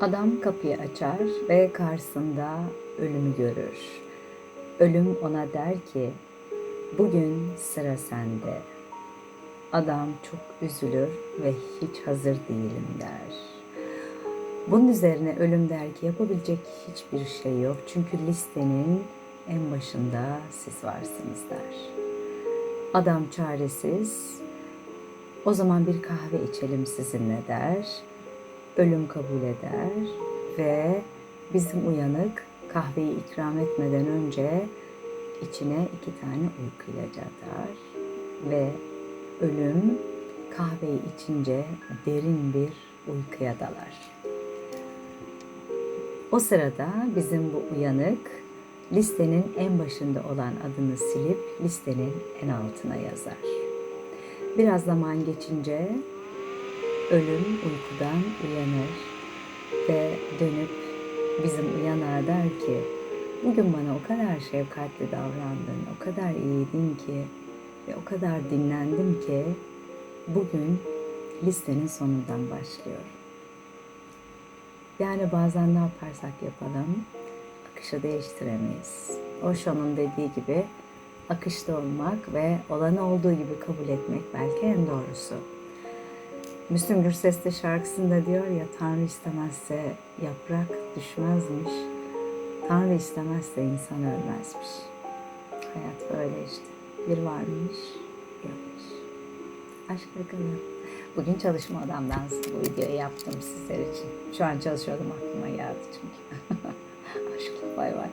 Adam kapıyı açar ve karşısında ölümü görür. Ölüm ona der ki, bugün sıra sende. Adam çok üzülür ve hiç hazır değilim der. Bunun üzerine ölüm der ki yapabilecek hiçbir şey yok. Çünkü listenin en başında siz varsınız der. Adam çaresiz, o zaman bir kahve içelim sizinle der. Ölüm kabul eder ve bizim uyanık kahveyi ikram etmeden önce içine iki tane uyku ilacı atar ve ölüm kahveyi içince derin bir uykuya dalar. O sırada bizim bu uyanık listenin en başında olan adını silip listenin en altına yazar. Biraz zaman geçince ölüm uykudan uyanır ve dönüp bizim uyanığa der ki bugün bana o kadar şefkatli davrandın, o kadar iyiydin ki ve o kadar dinlendim ki bugün listenin sonundan başlıyorum. Yani bazen ne yaparsak yapalım akışı değiştiremeyiz. Osho'nun dediği gibi akışta olmak ve olanı olduğu gibi kabul etmek belki en doğrusu. Müslüm Gürses'te şarkısında diyor ya Tanrı istemezse yaprak düşmezmiş. Tanrı istemezse insan ölmezmiş. Hayat böyle işte. Bir varmış, yokmuş. Aşkla kalın. Bugün çalışma adamdan bu videoyu yaptım sizler için. Şu an çalışıyordum aklıma geldi çünkü. Aşkla bay bay.